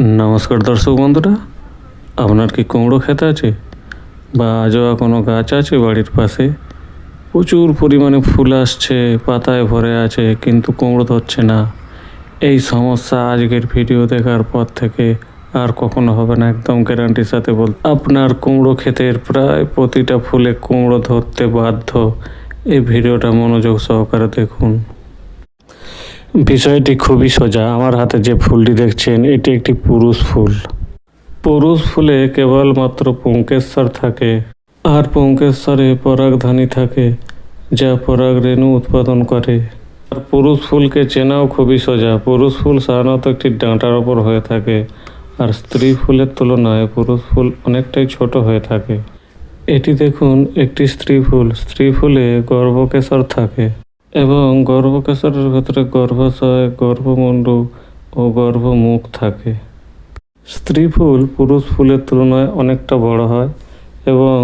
নমস্কার দর্শক বন্ধুরা, আপনার কি কুমড়ো ক্ষেত আছে? বা আজোয়া কোনো গাছ আছে বাড়ির পাশে? প্রচুর পরিমাণে ফুল আসছে, পাতায় ভরে আছে, কিন্তু কুমড়ো ধরছে না। এই সমস্যা আজকের ভিডিও দেখার পর থেকে আর কখনো হবে না, একদম গ্যারান্টির সাথে বল আপনার কুমড়ো ক্ষেতের প্রায় প্রতিটা ফুলে কুমড়ো ধরতে বাধ্য। এই ভিডিওটা মনোযোগ সহকারে দেখুন। বিষয়টি খুবই সোজা। আমার হাতে যে ফুলটি দেখছেন, এটি একটি পুরুষ ফুল। পুরুষ ফুলে কেবলমাত্র পুঙ্কেশ্বর থাকে আর পুঙ্কেশ্বরে পরাগধানী থাকে, যা পরাগ রেণু উৎপাদন করে। আর পুরুষ ফুলকে চেনাও খুবই সোজা। পুরুষ ফুল সাধারণত একটি ডাঁটার ওপর হয়ে থাকে, আর স্ত্রী ফুলের তুলনায় পুরুষ ফুল অনেকটাই ছোট হয়ে থাকে। এটি দেখুন একটি স্ত্রী ফুল। স্ত্রী ফুলে গর্ভকেশর থাকে। এবং গর্ভকেশরের ভেতরে গর্ভাশয় গর্ভমুণ্ড ও গর্ভমুখ থাকে। স্ত্রী ফুল পুরুষ ফুলের তুলনায় অনেকটা বড় হয় এবং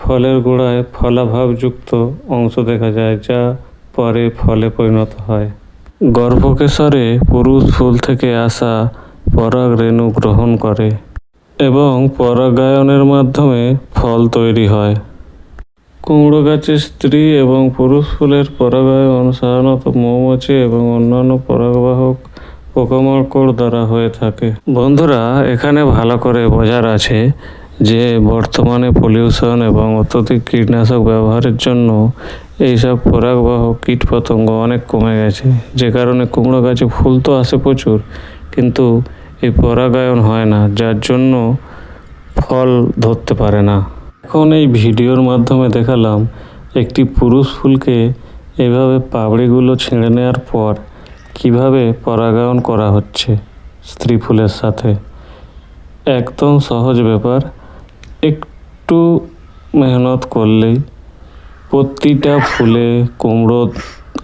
ফলের গোড়ায় ফলাভাবযুক্ত অংশ দেখা যায়, যা পরে ফলে পরিণত হয়। গর্ভকেশরে পুরুষ ফুল থেকে আসা পরাগ রেণু গ্রহণ করে এবং পরাগায়নের মাধ্যমে ফল তৈরি হয়। কুমড়ো গাছের স্ত্রী এবং পুরুষ ফুলের পরাগায়ন সাধারণত মৌমাছি এবং অন্যান্য পরাগবাহক পোকামাকড় দ্বারা হয়ে থাকে। বন্ধুরা, এখানে ভালো করে বোঝার আছে যে বর্তমানে পলিউশন এবং অত্যধিক কীটনাশক ব্যবহারের জন্য এইসব পরাগবাহক কীটপতঙ্গ অনেক কমে গেছে। যে কারণে কুমড়ো গাছে ফুল তো আসে প্রচুর, কিন্তু এই পরাগায়ন হয় না, যার জন্য ফল ধরতে পারে না। এখন এই ভিডিওর মাধ্যমে দেখালাম একটি পুরুষ ফুলকে এভাবে পাপড়িগুলো ছিঁড়ে নেওয়ার পর কীভাবে পরাগায়ন করা হচ্ছে স্ত্রী ফুলের সাথে। একদম সহজ ব্যাপার। একটু মেহনত করলেই প্রতিটা ফুলে কুমড়ো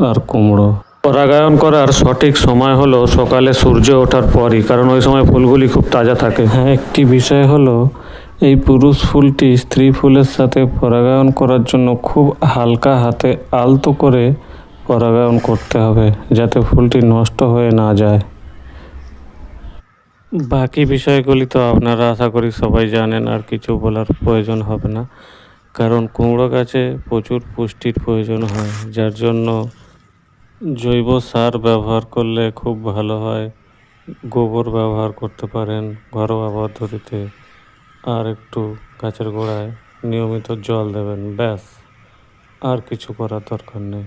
আর কুমড়ো। পরাগায়ন করার সঠিক সময় হলো সকালে সূর্য ওঠার পরই, কারণ ওই সময় ফুলগুলি খুব তাজা থাকে। হ্যাঁ একটি বিষয় হলো এই পুরুষ ফুলটি স্ত্রী ফুলের সাথে পরাগায়ন করার জন্য খুব হালকা হাতে আলতো করে পরাগায়ন করতে হবে, যাতে ফুলটি নষ্ট হয়ে না যায়। বাকি বিষয়গুলি তো আপনারা আশা করি সবাই জানেন, আর কিছু বলার প্রয়োজন হবে না। কারণ কুমড়ো গাছে প্রচুর পুষ্টির প্রয়োজন হয়, যার জন্য জৈব সার ব্যবহার করলে খুব ভালো হয়। গোবর ব্যবহার করতে পারেন ঘরোয়া পদ্ধতিতে। আর একটু গাছের গোড়ায় নিয়মিত জল দেবেন, ব্যাস। আর কিছু করার দরকার নেই।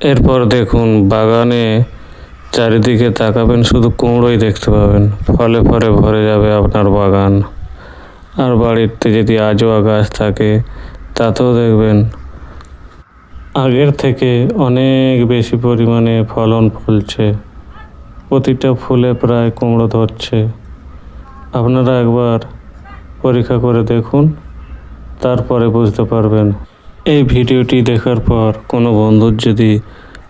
এরপর দেখুন, বাগানে চারিদিকে তাকাবেন, শুধু কুমড়োই দেখতে পাবেন। ফলে ফলে ভরে যাবে আপনার বাগান। আর বাড়িতে যদি আজোয়া গাছ থাকে, তাতেও দেখবেন। আগের থেকে অনেক বেশি পরিমাণে ফলন ফলছে। প্রতিটা ফুলে প্রায় কুমড়ো ধরছে। আপনারা একবার পরীক্ষা করে দেখুন, তারপরে বুঝতে পারবেন। এই ভিডিওটি দেখার পর কোনো বন্ধুর যদি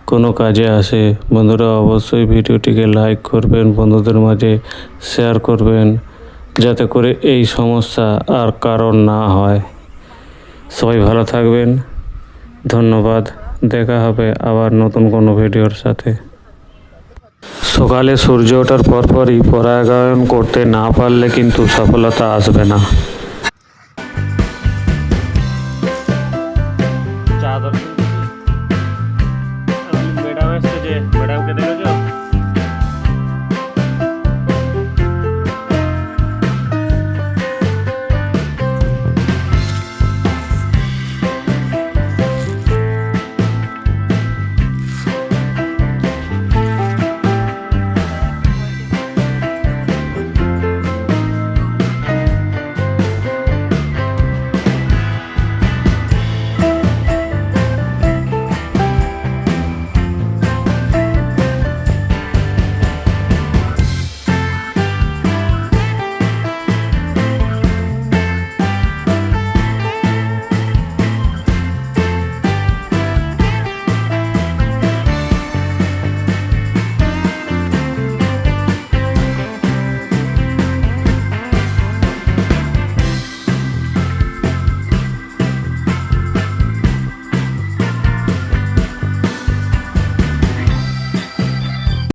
কোনো কাজে আসে, বন্ধুরা অবশ্যই ভিডিওটিকে লাইক করবেন, বন্ধুদের মাঝে শেয়ার করবেন, যাতে করে এই সমস্যা আর কারণ না হয়। সবাই ভালো থাকবেন। ধন্যবাদ। দেখা হবে আবার নতুন কোনো ভিডিওর সাথে। সকালে সূর্য ওঠার পরপরই পরাগায়ন করতে না পারলে কিন্তু সফলতা আসবে না।